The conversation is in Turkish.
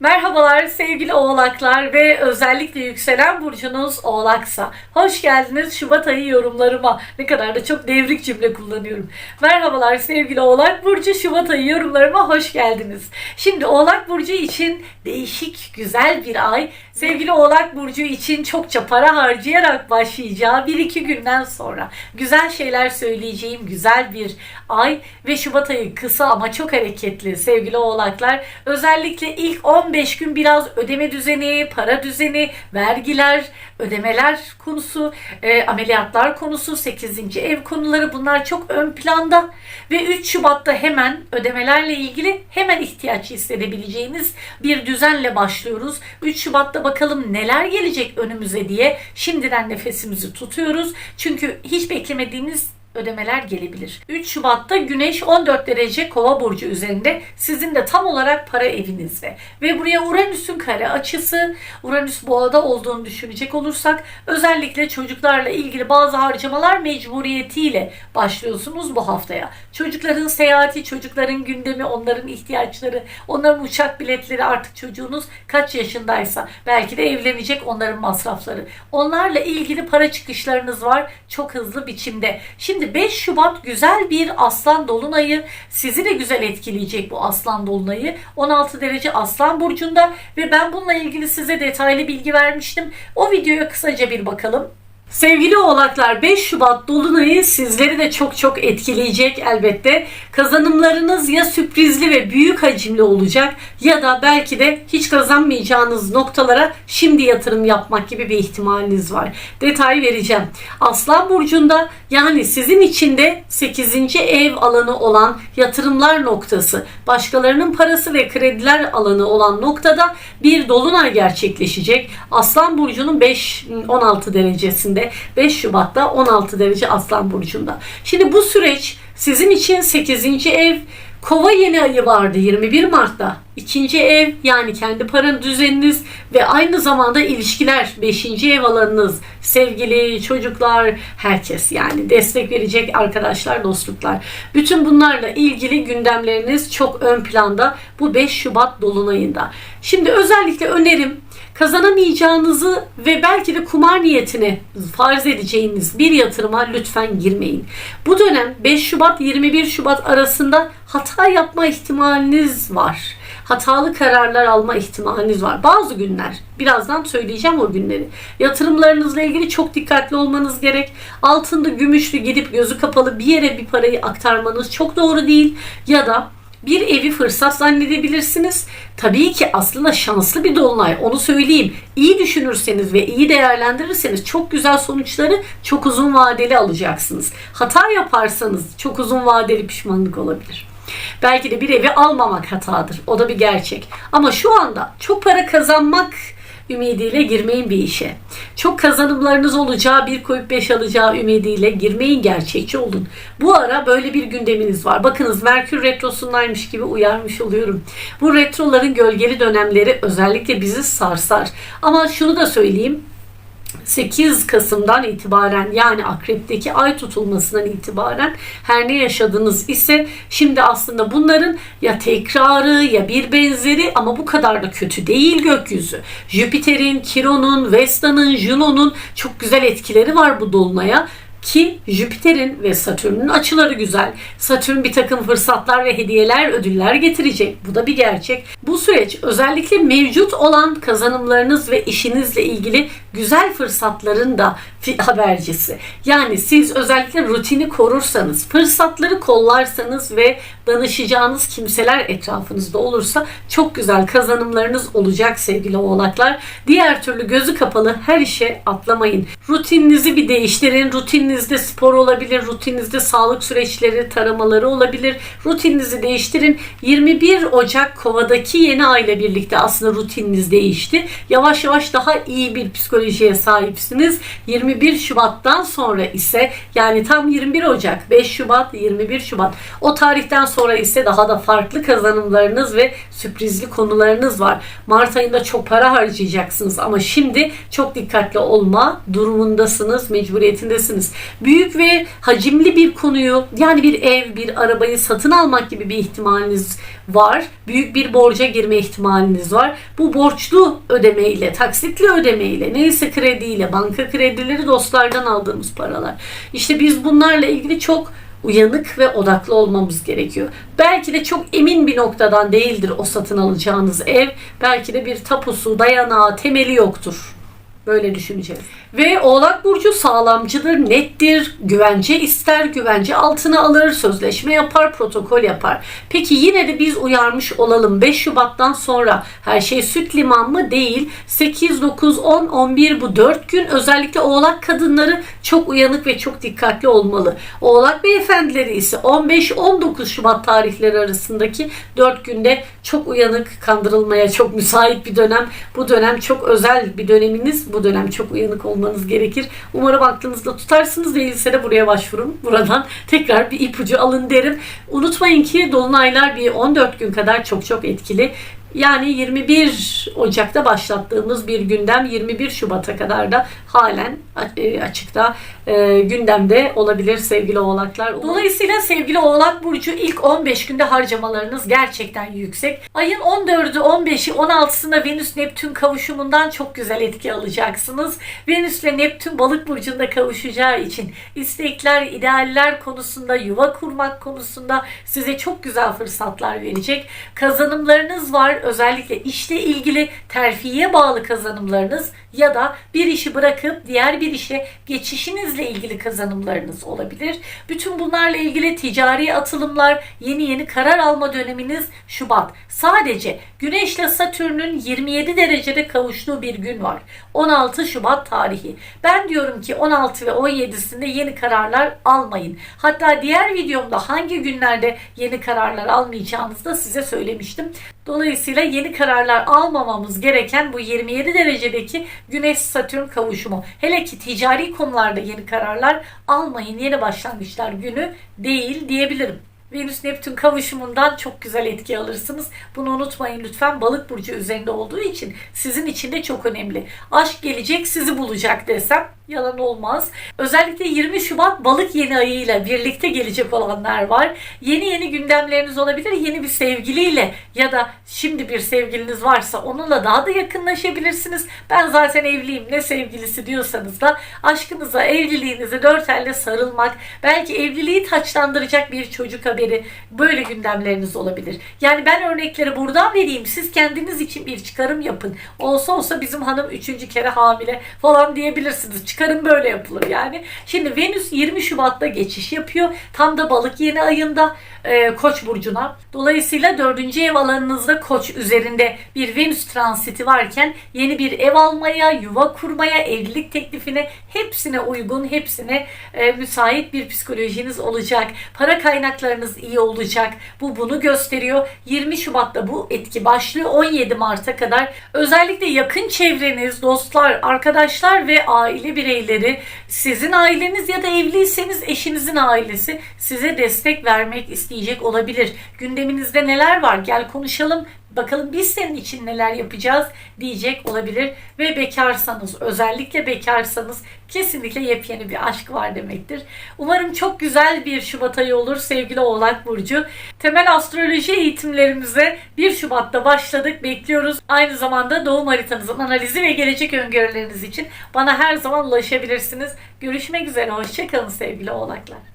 Merhabalar sevgili oğlaklar ve özellikle yükselen burcunuz oğlaksa. Hoş geldiniz Şubat ayı yorumlarıma. Ne kadar da çok devrik cümle kullanıyorum. Merhabalar sevgili oğlak burcu Şubat ayı yorumlarıma hoş geldiniz. Şimdi oğlak burcu için değişik güzel bir ay. Sevgili oğlak burcu için çokça para harcayarak başlayacağı bir iki günden sonra güzel şeyler söyleyeceğim güzel bir ay ve Şubat ayı kısa ama çok hareketli sevgili oğlaklar. Özellikle ilk 15 gün biraz ödeme düzeni, para düzeni, vergiler, ödemeler konusu, e, ameliyatlar konusu, 8. ev konuları bunlar çok ön planda ve 3 Şubat'ta hemen ödemelerle ilgili hemen ihtiyaç hissedebileceğiniz bir düzenle başlıyoruz. 3 Şubat'ta bakalım neler gelecek önümüze diye şimdiden nefesimizi tutuyoruz. Çünkü hiç beklemediğimiz ödemeler gelebilir. 3 Şubat'ta Güneş 14 derece Kova burcu üzerinde sizin de tam olarak para evinizde ve buraya Uranüs'ün kare açısı Uranüs boğada olduğunu düşünecek olursak özellikle çocuklarla ilgili bazı harcamalar mecburiyetiyle başlıyorsunuz bu haftaya. Çocukların seyahati, çocukların gündemi, onların ihtiyaçları, onların uçak biletleri artık çocuğunuz kaç yaşındaysa belki de evlenecek onların masrafları. Onlarla ilgili para çıkışlarınız var çok hızlı biçimde. Şimdi 5 Şubat güzel bir aslan dolunayı. Sizi de güzel etkileyecek bu aslan dolunayı. 16 derece aslan burcunda ve ben bununla ilgili size detaylı bilgi vermiştim. O videoya kısaca bir bakalım. Sevgili oğlaklar 5 Şubat Dolunay'ı sizleri de çok çok etkileyecek elbette. Kazanımlarınız ya sürprizli ve büyük hacimli olacak ya da belki de hiç kazanmayacağınız noktalara şimdi yatırım yapmak gibi bir ihtimaliniz var. Detay vereceğim. Aslan Burcu'nda yani sizin içinde 8. ev alanı olan yatırımlar noktası, başkalarının parası ve krediler alanı olan noktada bir dolunay gerçekleşecek. Aslan Burcu'nun 5-16 derecesinde 5 Şubat'ta 16 derece Aslan Burcu'nda. Şimdi bu süreç sizin için 8. ev Kova yeni ayı vardı 21 Mart'ta. İkinci ev yani kendi paranın düzeniniz ve aynı zamanda ilişkiler 5. ev alanınız, sevgili, çocuklar, herkes yani destek verecek arkadaşlar, dostluklar. Bütün bunlarla ilgili gündemleriniz çok ön planda bu 5 Şubat dolunayında. Şimdi özellikle önerim kazanamayacağınızı ve belki de kumar niyetine farz edeceğiniz bir yatırıma lütfen girmeyin. Bu dönem 5 Şubat 21 Şubat arasında hata yapma ihtimaliniz var. Hatalı kararlar alma ihtimaliniz var. Bazı günler, birazdan söyleyeceğim o günleri. Yatırımlarınızla ilgili çok dikkatli olmanız gerek. Altında gümüşlü gidip gözü kapalı bir yere bir parayı aktarmanız çok doğru değil. Ya da bir evi fırsat zannedebilirsiniz. Tabii ki aslında şanslı bir dolunay onu söyleyeyim. İyi düşünürseniz ve iyi değerlendirirseniz çok güzel sonuçları çok uzun vadeli alacaksınız. Hata yaparsanız çok uzun vadeli pişmanlık olabilir. Belki de bir evi almamak hatadır. O da bir gerçek. Ama şu anda çok para kazanmak ümidiyle girmeyin bir işe. Çok kazanımlarınız olacağı, bir koyup beş alacağı ümidiyle girmeyin gerçekçi olun. Bu ara böyle bir gündeminiz var. Bakınız Merkür Retrosu'ndaymış gibi uyarmış oluyorum. Bu retroların gölgeli dönemleri özellikle bizi sarsar. Ama şunu da söyleyeyim. 8 Kasım'dan itibaren yani akrepteki ay tutulmasından itibaren her ne yaşadınız ise şimdi aslında bunların ya tekrarı ya bir benzeri ama bu kadar da kötü değil gökyüzü. Jüpiter'in, Kiron'un, Vesta'nın, Juno'nun çok güzel etkileri var bu dolunaya ki Jüpiter'in ve Satürn'ün açıları güzel. Satürn bir takım fırsatlar ve hediyeler, ödüller getirecek. Bu da bir gerçek. Bu süreç özellikle mevcut olan kazanımlarınız ve işinizle ilgili güzel fırsatların da habercisi. Yani siz özellikle rutini korursanız, fırsatları kollarsanız ve danışacağınız kimseler etrafınızda olursa çok güzel kazanımlarınız olacak sevgili oğlaklar. Diğer türlü gözü kapalı her işe atlamayın. Rutininizi bir değiştirin. Rutininizde spor olabilir, rutininizde sağlık süreçleri, taramaları olabilir. Rutininizi değiştirin. 21 Ocak Kova'daki yeni ayla birlikte aslında rutininiz değişti. Yavaş yavaş daha iyi bir psikoloji psikolojiye sahipsiniz. 21 Şubat'tan sonra ise yani tam 21 Ocak, 5 Şubat, 21 Şubat o tarihten sonra ise daha da farklı kazanımlarınız ve sürprizli konularınız var. Mart ayında çok para harcayacaksınız ama şimdi çok dikkatli olma durumundasınız, mecburiyetindesiniz. Büyük ve hacimli bir konuyu yani bir ev, bir arabayı satın almak gibi bir ihtimaliniz var. Büyük bir borca girme ihtimaliniz var. Bu borçlu ödemeyle, taksitli ödemeyle, neyse krediyle, banka kredileri dostlardan aldığımız paralar. İşte biz bunlarla ilgili çok uyanık ve odaklı olmamız gerekiyor. Belki de çok emin bir noktadan değildir o satın alacağınız ev. Belki de bir tapusu, dayanağı, temeli yoktur. Böyle düşüneceğiz. Ve Oğlak Burcu sağlamcıdır, nettir, güvence ister, güvence altına alır, sözleşme yapar, protokol yapar. Peki yine de biz uyarmış olalım. 5 Şubat'tan sonra her şey süt liman mı? Değil. 8, 9, 10, 11 bu 4 gün özellikle Oğlak kadınları çok uyanık ve çok dikkatli olmalı. Oğlak beyefendileri ise 15-19 Şubat tarihleri arasındaki 4 günde çok uyanık, kandırılmaya çok müsait bir dönem. Bu dönem çok özel bir döneminiz. Bu dönem çok uyanık olmanız gerekir. Umarım aklınızda tutarsınız. Değilse de buraya başvurun. Buradan tekrar bir ipucu alın derim. Unutmayın ki dolunaylar bir 14 gün kadar çok çok etkili. Yani 21 Ocak'ta başlattığımız bir gündem 21 Şubat'a kadar da halen e, açıkta e, gündemde olabilir sevgili oğlaklar. Dolayısıyla sevgili oğlak burcu ilk 15 günde harcamalarınız gerçekten yüksek. Ayın 14'ü, 15'i, 16'sında Venüs Neptün kavuşumundan çok güzel etki alacaksınız. Venüs ile Neptün balık burcunda kavuşacağı için istekler, idealler konusunda, yuva kurmak konusunda size çok güzel fırsatlar verecek. Kazanımlarınız var. Özellikle işle ilgili terfiye bağlı kazanımlarınız ya da bir işi bırakıp diğer bir işe geçişinizle ilgili kazanımlarınız olabilir. Bütün bunlarla ilgili ticari atılımlar, yeni yeni karar alma döneminiz Şubat. Sadece Güneş ile Satürn'ün 27 derecede kavuştuğu bir gün var. 16 Şubat tarihi. Ben diyorum ki 16 ve 17'sinde yeni kararlar almayın. Hatta diğer videomda hangi günlerde yeni kararlar almayacağınızı da size söylemiştim. Dolayısıyla yeni kararlar almamamız gereken bu 27 derecedeki Güneş Satürn kavuşumu. Hele ki ticari konularda yeni kararlar almayın. Yeni başlangıçlar günü değil diyebilirim. Venüs Neptün kavuşumundan çok güzel etki alırsınız. Bunu unutmayın lütfen. Balık burcu üzerinde olduğu için sizin için de çok önemli. Aşk gelecek sizi bulacak desem yalan olmaz. Özellikle 20 Şubat balık yeni ayıyla birlikte gelecek olanlar var. Yeni yeni gündemleriniz olabilir. Yeni bir sevgiliyle ya da şimdi bir sevgiliniz varsa onunla daha da yakınlaşabilirsiniz. Ben zaten evliyim ne sevgilisi diyorsanız da aşkınıza, evliliğinize dört elle sarılmak, belki evliliği taçlandıracak bir çocuk haberi böyle gündemleriniz olabilir. Yani ben örnekleri buradan vereyim. Siz kendiniz için bir çıkarım yapın. Olsa olsa bizim hanım üçüncü kere hamile falan diyebilirsiniz. Çıkarım böyle yapılır yani. Şimdi Venüs 20 Şubat'ta geçiş yapıyor. Tam da balık yeni ayında e, Koç burcuna. Dolayısıyla dördüncü ev alanınızda Koç üzerinde bir Venüs transiti varken yeni bir ev almaya, yuva kurmaya, evlilik teklifine hepsine uygun, hepsine e, müsait bir psikolojiniz olacak. Para kaynaklarınız iyi olacak. Bu bunu gösteriyor. 20 Şubat'ta bu etki başlıyor. 17 Mart'a kadar özellikle yakın çevreniz, dostlar, arkadaşlar ve aile bireyleri sizin aileniz ya da evliyseniz eşinizin ailesi size destek vermek isteyecek olabilir. Gündeminizde neler var? Gel konuşalım. Bakalım biz senin için neler yapacağız diyecek olabilir. Ve bekarsanız özellikle bekarsanız kesinlikle yepyeni bir aşk var demektir. Umarım çok güzel bir Şubat ayı olur sevgili Oğlak Burcu. Temel astroloji eğitimlerimize 1 Şubat'ta başladık. Bekliyoruz. Aynı zamanda doğum haritanızın analizi ve gelecek öngörüleriniz için bana her zaman ulaşabilirsiniz. Görüşmek üzere. Hoşçakalın sevgili Oğlaklar.